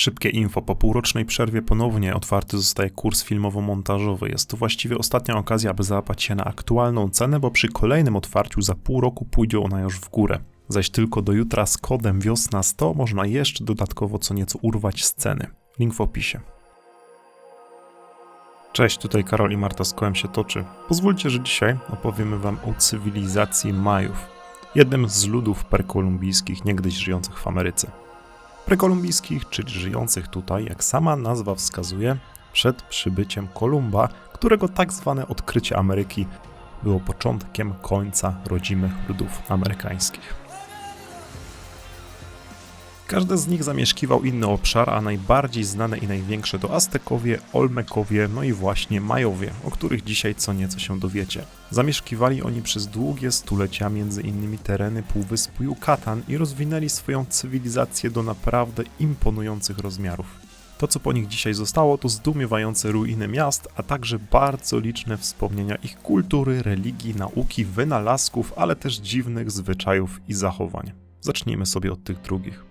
Szybkie info. Po półrocznej przerwie ponownie otwarty zostaje kurs filmowo-montażowy. Jest to właściwie ostatnia okazja, aby załapać się na aktualną cenę, bo przy kolejnym otwarciu za pół roku pójdzie ona już w górę. Zaś tylko do jutra z kodem wiosna 100 można jeszcze dodatkowo co nieco urwać z ceny. Link w opisie. Cześć, tutaj Karol i Marta z kołem się toczy. Pozwólcie, że dzisiaj opowiemy wam o cywilizacji Majów, jednym z ludów prekolumbijskich niegdyś żyjących w Ameryce. Prekolumbijskich, czyli żyjących tutaj, jak sama nazwa wskazuje, przed przybyciem Kolumba, którego tak zwane odkrycie Ameryki było początkiem końca rodzimych ludów amerykańskich. Każdy z nich zamieszkiwał inny obszar, a najbardziej znane i największe to Aztekowie, Olmekowie, no i właśnie Majowie, o których dzisiaj co nieco się dowiecie. Zamieszkiwali oni przez długie stulecia między innymi tereny Półwyspu Yucatan i rozwinęli swoją cywilizację do naprawdę imponujących rozmiarów. To, co po nich dzisiaj zostało, to zdumiewające ruiny miast, a także bardzo liczne wspomnienia ich kultury, religii, nauki, wynalazków, ale też dziwnych zwyczajów i zachowań. Zacznijmy sobie od tych drugich.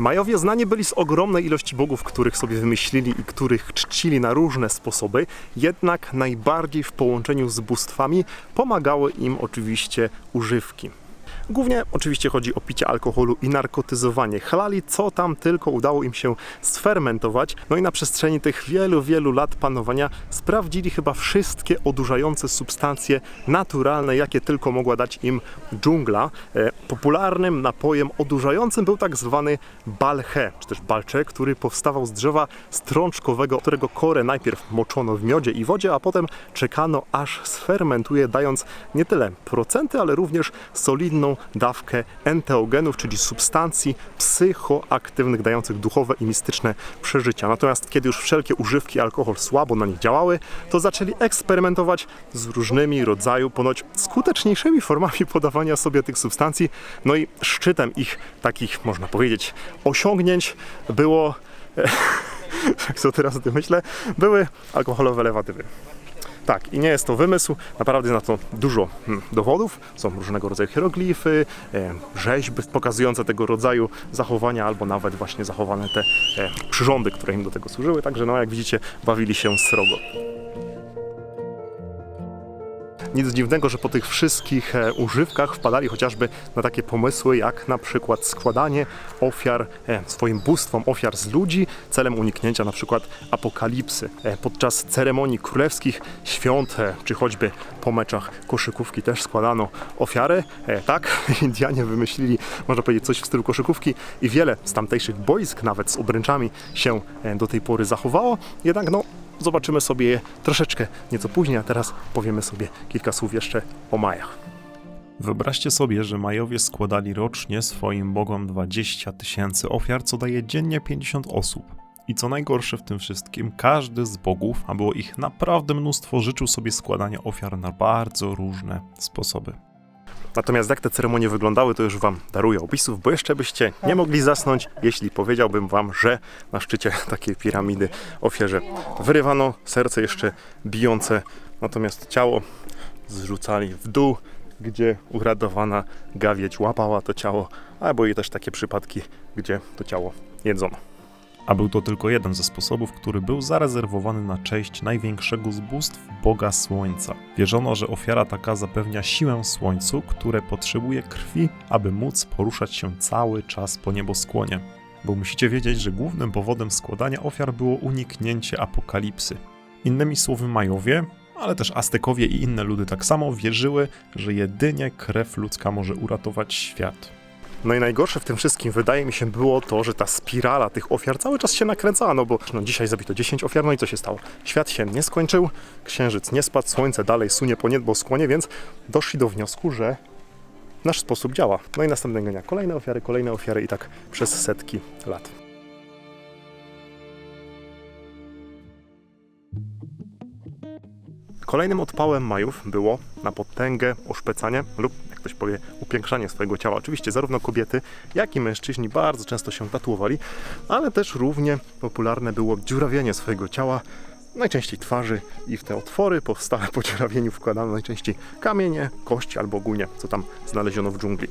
Majowie znani byli z ogromnej ilości bogów, których sobie wymyślili i których czcili na różne sposoby, jednak najbardziej w połączeniu z bóstwami pomagały im oczywiście używki. Głównie oczywiście chodzi o picie alkoholu i narkotyzowanie. Chlali co tam tylko udało im się sfermentować. No i na przestrzeni tych wielu, wielu lat panowania sprawdzili chyba wszystkie odurzające substancje naturalne, jakie tylko mogła dać im dżungla. E, popularnym napojem odurzającym był tak zwany balche, czy też balcze, który powstawał z drzewa strączkowego, którego korę najpierw moczono w miodzie i wodzie, a potem czekano aż sfermentuje, dając nie tyle procenty, ale również solidną dawkę enteogenów, czyli substancji psychoaktywnych, dających duchowe i mistyczne przeżycia. Natomiast kiedy już wszelkie używki alkohol słabo na nich działały, to zaczęli eksperymentować z różnymi rodzaju, ponoć skuteczniejszymi formami podawania sobie tych substancji. No i szczytem ich takich, można powiedzieć, osiągnięć było, co teraz o tym myślę, były alkoholowe lewatywy. Tak, i nie jest to wymysł, naprawdę na to dużo hmm, dowodów. Są różnego rodzaju hieroglify, e, rzeźby pokazujące tego rodzaju zachowania, albo nawet właśnie zachowane te e, przyrządy, które im do tego służyły. Także, no, jak widzicie, bawili się srogo. Nic dziwnego, że po tych wszystkich e, używkach wpadali chociażby na takie pomysły, jak na przykład składanie ofiar e, swoim bóstwom, ofiar z ludzi, celem uniknięcia na przykład apokalipsy. E, podczas ceremonii królewskich, świąt, czy choćby po meczach koszykówki też składano ofiary. Tak, Indianie wymyślili, można powiedzieć, coś w stylu koszykówki i wiele z tamtejszych boisk, nawet z obręczami, się do tej pory zachowało. Jednak no, zobaczymy sobie je troszeczkę nieco później, a teraz powiemy sobie kilka słów jeszcze o Majach. Wyobraźcie sobie, że Majowie składali rocznie swoim bogom 20 tysięcy ofiar, co daje dziennie 50 osób. I co najgorsze w tym wszystkim, każdy z bogów, a było ich naprawdę mnóstwo, życzył sobie składania ofiar na bardzo różne sposoby. Natomiast jak te ceremonie wyglądały, to już Wam daruję opisów, bo jeszcze byście nie mogli zasnąć, jeśli powiedziałbym Wam, że na szczycie takiej piramidy ofierze wyrywano serce jeszcze bijące, natomiast ciało zrzucali w dół, gdzie uradowana gawieć łapała to ciało, albo i też takie przypadki, gdzie to ciało jedzono a był to tylko jeden ze sposobów, który był zarezerwowany na cześć największego z bóstw Boga Słońca. Wierzono, że ofiara taka zapewnia siłę Słońcu, które potrzebuje krwi, aby móc poruszać się cały czas po nieboskłonie. Bo musicie wiedzieć, że głównym powodem składania ofiar było uniknięcie apokalipsy. Innymi słowy, Majowie, ale też Aztekowie i inne ludy tak samo wierzyły, że jedynie krew ludzka może uratować świat. No i najgorsze w tym wszystkim wydaje mi się było to, że ta spirala tych ofiar cały czas się nakręcała, no bo no, dzisiaj zabito 10 ofiar, no i co się stało? Świat się nie skończył, księżyc nie spadł, słońce dalej sunie po nieboskłonie, więc doszli do wniosku, że nasz sposób działa. No i następnego dnia kolejne ofiary, kolejne ofiary i tak przez setki lat. Kolejnym odpałem Majów było na potęgę oszpecanie lub ktoś powie, upiększanie swojego ciała. Oczywiście zarówno kobiety, jak i mężczyźni bardzo często się tatuowali, ale też równie popularne było dziurawienie swojego ciała, najczęściej twarzy i w te otwory powstałe po dziurawieniu wkładano najczęściej kamienie, kości albo ogólnie, co tam znaleziono w dżungli.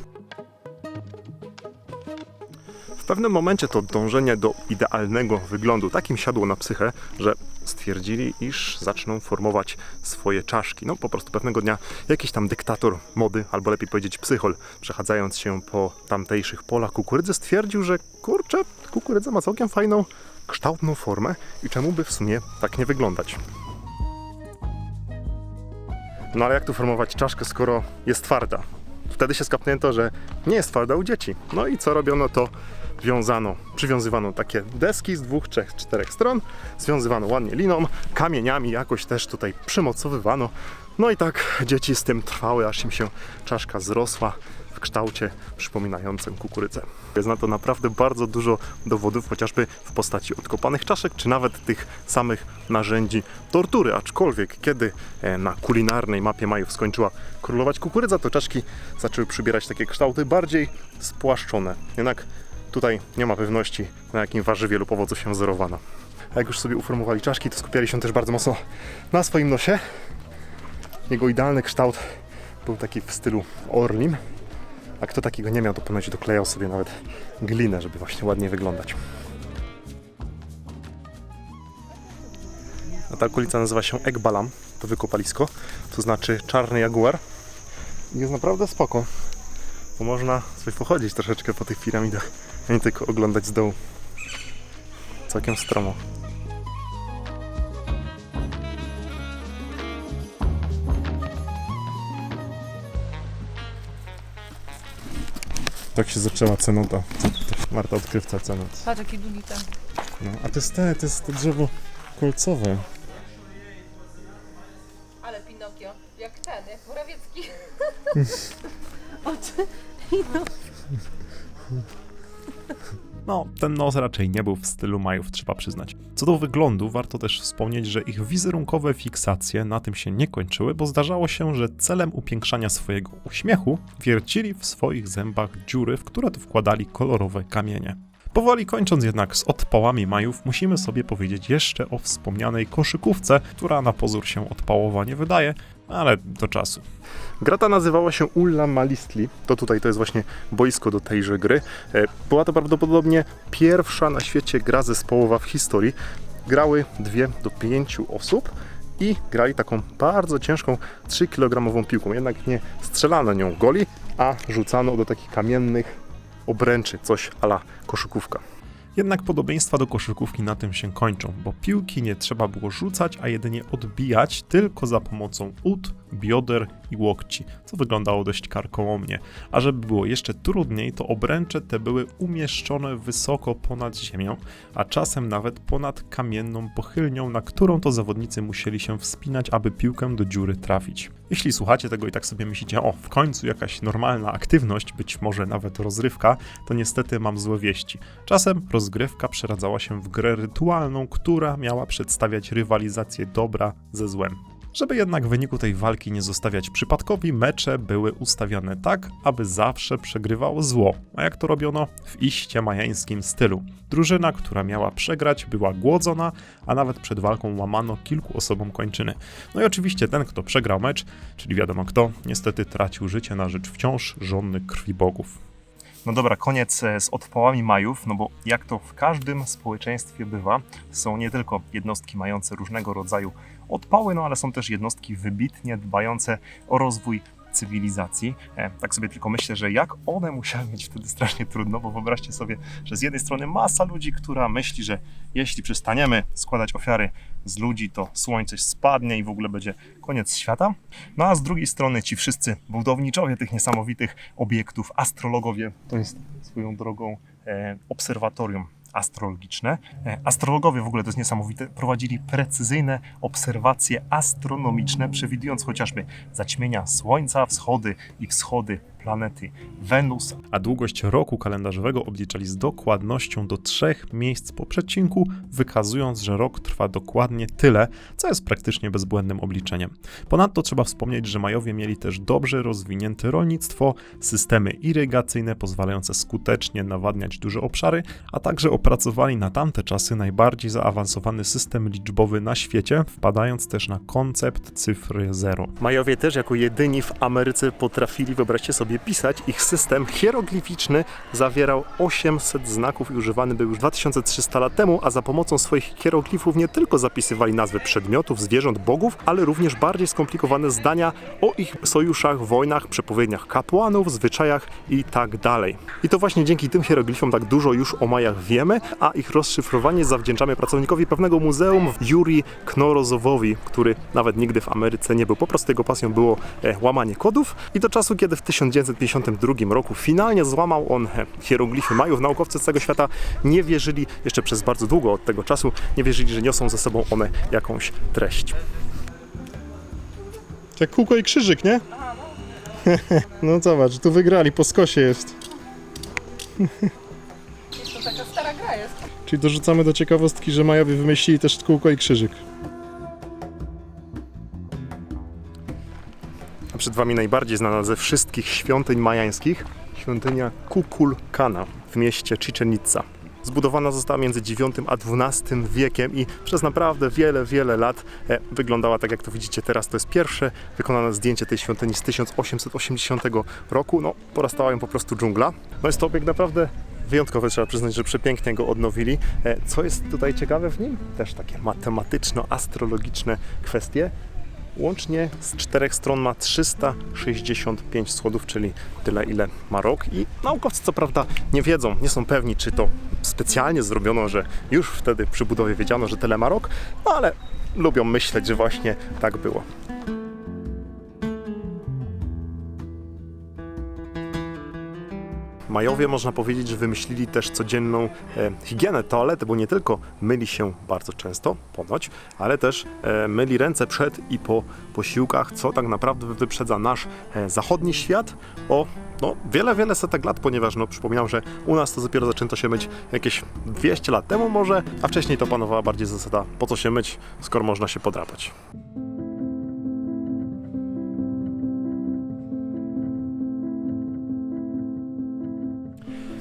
pewnym momencie to dążenie do idealnego wyglądu takim siadło na psychę, że stwierdzili, iż zaczną formować swoje czaszki. No po prostu pewnego dnia jakiś tam dyktator mody, albo lepiej powiedzieć psychol, przechadzając się po tamtejszych polach kukurydzy, stwierdził, że kurczę, kukurydza ma całkiem fajną, kształtną formę i czemu by w sumie tak nie wyglądać. No ale jak tu formować czaszkę, skoro jest twarda? Wtedy się skapnięto, że nie jest twarda u dzieci. No i co robiono, to wiązano, przywiązywano takie deski z dwóch, trzech, czterech stron, związywano ładnie liną, kamieniami jakoś też tutaj przymocowywano. No i tak dzieci z tym trwały, aż im się czaszka zrosła kształcie przypominającym kukurydzę. Jest na to naprawdę bardzo dużo dowodów, chociażby w postaci odkopanych czaszek, czy nawet tych samych narzędzi tortury. Aczkolwiek, kiedy e, na kulinarnej mapie Majów skończyła królować kukurydza, to czaszki zaczęły przybierać takie kształty bardziej spłaszczone. Jednak tutaj nie ma pewności, na jakim warzywie lub owocu się wzorowano. A jak już sobie uformowali czaszki, to skupiali się też bardzo mocno na swoim nosie. Jego idealny kształt był taki w stylu orlim. A kto takiego nie miał, to ponoć doklejał sobie nawet glinę, żeby właśnie ładnie wyglądać. A ta okolica nazywa się Ekbalam, to wykopalisko, to znaczy czarny jaguar. Jest naprawdę spoko, bo można sobie pochodzić troszeczkę po tych piramidach, a nie tylko oglądać z dołu. Całkiem stromo. Tak się zaczęła cenoda. Marta odkrywca cenot. Patrz jaki długi ten. No, a to jest te, to jest to drzewo kolcowe. Ale Pinokio, jak ten, jak Morawiecki. Oczy no. No, ten nos raczej nie był w stylu Majów, trzeba przyznać. Co do wyglądu, warto też wspomnieć, że ich wizerunkowe fiksacje na tym się nie kończyły, bo zdarzało się, że celem upiększania swojego uśmiechu wiercili w swoich zębach dziury, w które wkładali kolorowe kamienie. Powoli kończąc jednak z odpałami Majów, musimy sobie powiedzieć jeszcze o wspomnianej koszykówce, która na pozór się odpałowa nie wydaje, ale do czasu. Gra ta nazywała się Ulla Malistli. To tutaj to jest właśnie boisko do tejże gry. E, Była to prawdopodobnie pierwsza na świecie gra zespołowa w historii. Grały dwie do pięciu osób i grali taką bardzo ciężką 3 kg piłką. Jednak nie strzelano nią goli, a rzucano do takich kamiennych obręczy, coś ala koszykówka. Jednak podobieństwa do koszykówki na tym się kończą, bo piłki nie trzeba było rzucać, a jedynie odbijać tylko za pomocą ud, bioder i łokci, co wyglądało dość karkołomnie. A żeby było jeszcze trudniej, to obręcze te były umieszczone wysoko ponad ziemią, a czasem nawet ponad kamienną pochylnią, na którą to zawodnicy musieli się wspinać, aby piłkę do dziury trafić. Jeśli słuchacie tego i tak sobie myślicie, o, w końcu jakaś normalna aktywność, być może nawet rozrywka, to niestety mam złe wieści. Czasem rozgrywka przeradzała się w grę rytualną, która miała przedstawiać rywalizację dobra ze złem. Żeby jednak w wyniku tej walki nie zostawiać przypadkowi, mecze były ustawiane tak, aby zawsze przegrywało zło. A jak to robiono? W iście majańskim stylu. Drużyna, która miała przegrać, była głodzona, a nawet przed walką łamano kilku osobom kończyny. No i oczywiście ten, kto przegrał mecz, czyli wiadomo kto, niestety tracił życie na rzecz wciąż żonnych krwi bogów. No dobra, koniec e, z odpałami Majów, no bo jak to w każdym społeczeństwie bywa, są nie tylko jednostki mające różnego rodzaju odpały, no ale są też jednostki wybitnie dbające o rozwój cywilizacji. E, tak sobie tylko myślę, że jak one musiały mieć wtedy strasznie trudno, bo wyobraźcie sobie, że z jednej strony masa ludzi, która myśli, że jeśli przestaniemy składać ofiary z ludzi, to słońce spadnie i w ogóle będzie koniec świata. No a z drugiej strony ci wszyscy budowniczowie tych niesamowitych obiektów, astrologowie, to jest swoją drogą e, obserwatorium astrologiczne. E, Astrologowie w ogóle to jest niesamowite, prowadzili precyzyjne obserwacje astronomiczne, przewidując chociażby zaćmienia Słońca, wschody i wschody planety Wenus, a długość roku kalendarzowego obliczali z dokładnością do trzech miejsc po przecinku, wykazując, że rok trwa dokładnie tyle, co jest praktycznie bezbłędnym obliczeniem. Ponadto trzeba wspomnieć, że Majowie mieli też dobrze rozwinięte rolnictwo, systemy irygacyjne pozwalające skutecznie nawadniać duże obszary, a także opracowali na tamte czasy najbardziej zaawansowany system liczbowy na świecie, wpadając też na koncept cyfry zero. Majowie też jako jedyni w Ameryce potrafili, wyobraźcie sobie, sobie pisać, ich system hieroglificzny zawierał 800 znaków i używany był już 2300 lat temu, a za pomocą swoich hieroglifów nie tylko zapisywali nazwy przedmiotów, zwierząt, bogów, ale również bardziej skomplikowane zdania o ich sojuszach, wojnach, przepowiedniach kapłanów, zwyczajach i tak dalej. I to właśnie dzięki tym hieroglifom tak dużo już o Majach wiemy, a ich rozszyfrowanie zawdzięczamy pracownikowi pewnego muzeum Juri Knorozowowi, który nawet nigdy w Ameryce nie był. Po prostu jego pasją było e, łamanie kodów i do czasu, kiedy w 1952 roku finalnie złamał on hieroglify Majów, naukowcy z całego świata nie wierzyli, jeszcze przez bardzo długo od tego czasu, nie wierzyli, że niosą ze sobą one jakąś treść. Jak kółko i krzyżyk, nie? No zobacz, tu wygrali, po skosie jest. To taka stara gra jest. Czyli dorzucamy do ciekawostki, że Majowie wymyślili też kółko i krzyżyk. Przed Wami najbardziej znana ze wszystkich świątyń majańskich, świątynia Kukulkana w mieście Chichen Itza. Zbudowana została między IX a XII wiekiem i przez naprawdę wiele, wiele lat e, wyglądała tak, jak to widzicie teraz. To jest pierwsze wykonane zdjęcie tej świątyni z 1880 roku. No, porastała ją po prostu dżungla. No jest to obiekt naprawdę wyjątkowy, trzeba przyznać, że przepięknie go odnowili. E, Co jest tutaj ciekawe w nim? Też takie matematyczno-astrologiczne kwestie. Łącznie z czterech stron ma 365 schodów, czyli tyle, ile ma rok. I naukowcy, co prawda, nie wiedzą, nie są pewni, czy to specjalnie zrobiono, że już wtedy przy budowie wiedziano, że tyle ma rok, no ale lubią myśleć, że właśnie tak było. Majowie można powiedzieć, że wymyślili też codzienną e, higienę toalety, bo nie tylko myli się bardzo często, ponoć, ale też e, myli ręce przed i po posiłkach, co tak naprawdę wyprzedza nasz e, zachodni świat o no, wiele, wiele setek lat, ponieważ no, przypominam, że u nas to dopiero zaczęto się myć jakieś 200 lat temu może, a wcześniej to panowała bardziej zasada, po co się myć, skoro można się podrapać.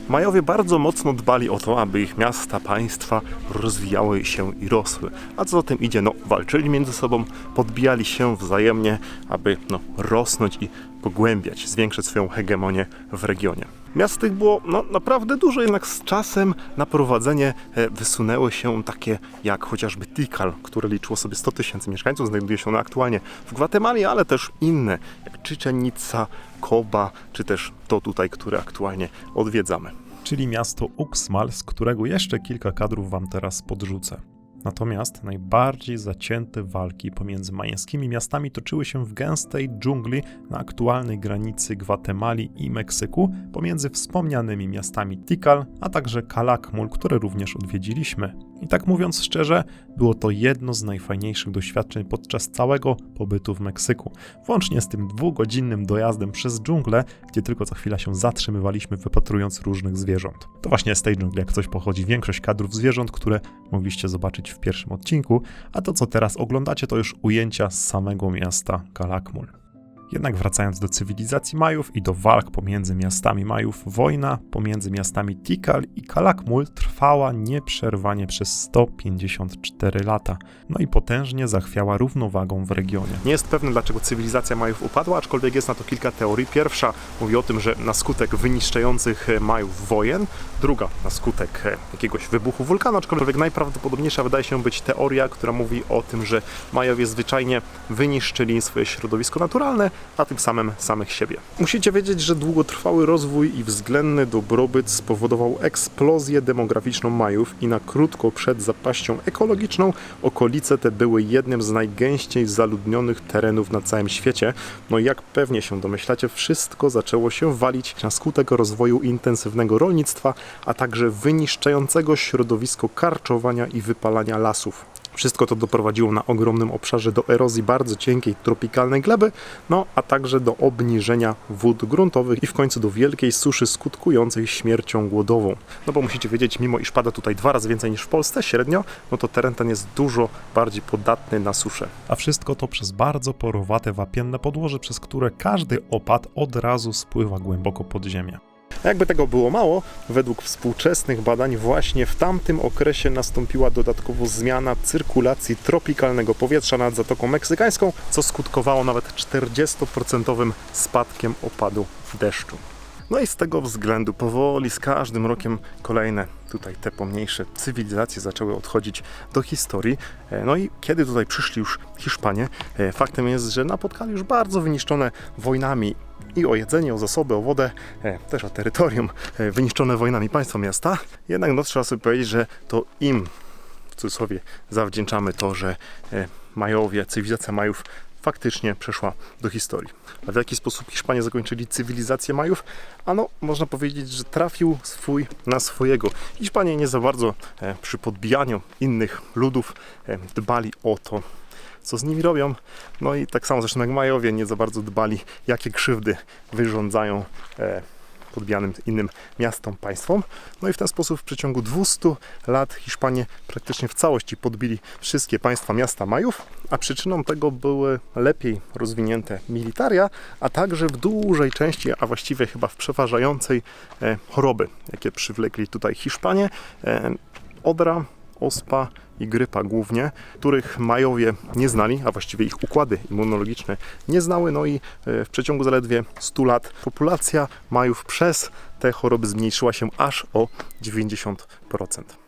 Majowie bardzo mocno dbali o to, aby ich miasta, państwa rozwijały się i rosły. A co za tym idzie, no walczyli między sobą, podbijali się wzajemnie, aby no, rosnąć i pogłębiać, zwiększać swoją hegemonię w regionie. Miast tych było no, naprawdę dużo, jednak z czasem na prowadzenie e, wysunęły się takie jak chociażby Tikal, które liczyło sobie 100 tysięcy mieszkańców, znajduje się ono aktualnie w Gwatemali, ale też inne, jak Chichen Itza, Koba, czy też to tutaj, które aktualnie odwiedzamy. czyli miasto Uxmal, z którego jeszcze kilka kadrów wam teraz podrzucę. Natomiast najbardziej zacięte walki pomiędzy majańskimi miastami toczyły się w gęstej dżungli na aktualnej granicy Gwatemali i Meksyku pomiędzy wspomnianymi miastami Tikal, a także Calakmul, które również odwiedziliśmy. I tak mówiąc szczerze, było to jedno z najfajniejszych doświadczeń podczas całego pobytu w Meksyku. Włącznie z tym dwugodzinnym dojazdem przez dżunglę, gdzie tylko co chwila się zatrzymywaliśmy, wypatrując różnych zwierząt. To właśnie z tej dżungli, jak coś pochodzi, większość kadrów zwierząt, które mogliście zobaczyć w pierwszym odcinku, a to co teraz oglądacie, to już ujęcia z samego miasta Calakmul. Jednak wracając do cywilizacji Majów i do walk pomiędzy miastami Majów, wojna pomiędzy miastami Tikal i Calakmul trwała nieprzerwanie przez 154 lata, no i potężnie zachwiała równowagą w regionie. Nie jest pewny, dlaczego cywilizacja Majów upadła, aczkolwiek jest na to kilka teorii. Pierwsza mówi o tym, że na skutek wyniszczających Majów wojen, druga na skutek jakiegoś wybuchu wulkanu, aczkolwiek najprawdopodobniejsza wydaje się być teoria, która mówi o tym, że Majowie zwyczajnie wyniszczyli swoje środowisko naturalne, a tym samym samych siebie. Musicie wiedzieć, że długotrwały rozwój i względny dobrobyt spowodował eksplozję demograficzną Majów i na krótko przed zapaścią ekologiczną okolice te były jednym z najgęściej zaludnionych terenów na całym świecie. No i jak pewnie się domyślacie, wszystko zaczęło się walić na skutek rozwoju intensywnego rolnictwa, a także wyniszczającego środowisko karczowania i wypalania lasów. Wszystko to doprowadziło na ogromnym obszarze do erozji bardzo cienkiej tropikalnej gleby, no a także do obniżenia wód gruntowych i w końcu do wielkiej suszy skutkującej śmiercią głodową. No bo musicie wiedzieć, mimo iż pada tutaj dwa razy więcej niż w Polsce średnio, no to teren ten jest dużo bardziej podatny na suszę. A wszystko to przez bardzo porowate wapienne podłoże, przez które każdy opad od razu spływa głęboko pod ziemię. Jakby tego było mało, według współczesnych badań właśnie w tamtym okresie nastąpiła dodatkowo zmiana cyrkulacji tropikalnego powietrza nad Zatoką Meksykańską, co skutkowało nawet 40% spadkiem opadu deszczu. No i z tego względu powoli z każdym rokiem kolejne tutaj te pomniejsze cywilizacje zaczęły odchodzić do historii. E, No i kiedy tutaj przyszli już Hiszpanie, e, faktem jest, że napotkali już bardzo wyniszczone wojnami i o jedzenie, o zasoby, o wodę, e, też o terytorium e, wyniszczone wojnami państwa miasta. Jednak no, trzeba sobie powiedzieć, że to im w cudzysłowie zawdzięczamy to, że e, Majowie, cywilizacja Majów faktycznie przeszła do historii. A w jaki sposób Hiszpanie zakończyli cywilizację Majów? Ano, można powiedzieć, że trafił swój na swojego. Hiszpanie nie za bardzo przy podbijaniu innych ludów dbali o to, co z nimi robią. No i tak samo zresztą jak Majowie nie za bardzo dbali, jakie krzywdy wyrządzają e, podbijanym innym miastom, państwom. No i w ten sposób w przeciągu 200 lat Hiszpanie praktycznie w całości podbili wszystkie państwa miasta Majów, a przyczyną tego były lepiej rozwinięte militaria, a także w dużej części, a właściwie chyba w przeważającej e, choroby, jakie przywlekli tutaj Hiszpanie. E, odra, ospa i grypa głównie, których Majowie nie znali, a właściwie ich układy immunologiczne nie znały. No i e, w przeciągu zaledwie 100 lat populacja Majów przez te choroby zmniejszyła się aż o 90%.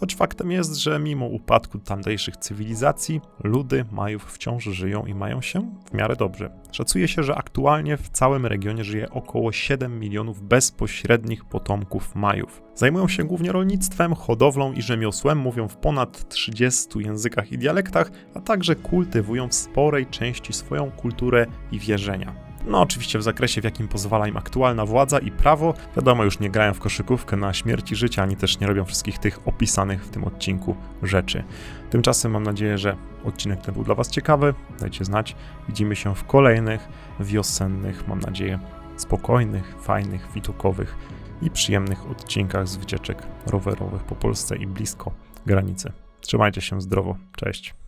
Choć faktem jest, że mimo upadku tamtejszych cywilizacji, ludy Majów wciąż żyją i mają się w miarę dobrze. Szacuje się, że aktualnie w całym regionie żyje około 7 milionów bezpośrednich potomków Majów. Zajmują się głównie rolnictwem, hodowlą i rzemiosłem, mówią w ponad 30 językach i dialektach, a także kultywują w sporej części swoją kulturę i wierzenia. No, oczywiście w zakresie, w jakim pozwala im aktualna władza i prawo. Wiadomo, już nie grają w koszykówkę na śmierć i życie, ani też nie robią wszystkich tych opisanych w tym odcinku rzeczy. Tymczasem mam nadzieję, że odcinek ten był dla Was ciekawy. Dajcie znać. Widzimy się w kolejnych wiosennych, mam nadzieję, spokojnych, fajnych, widokowych i przyjemnych odcinkach z wycieczek rowerowych po Polsce i blisko granicy. Trzymajcie się zdrowo. Cześć.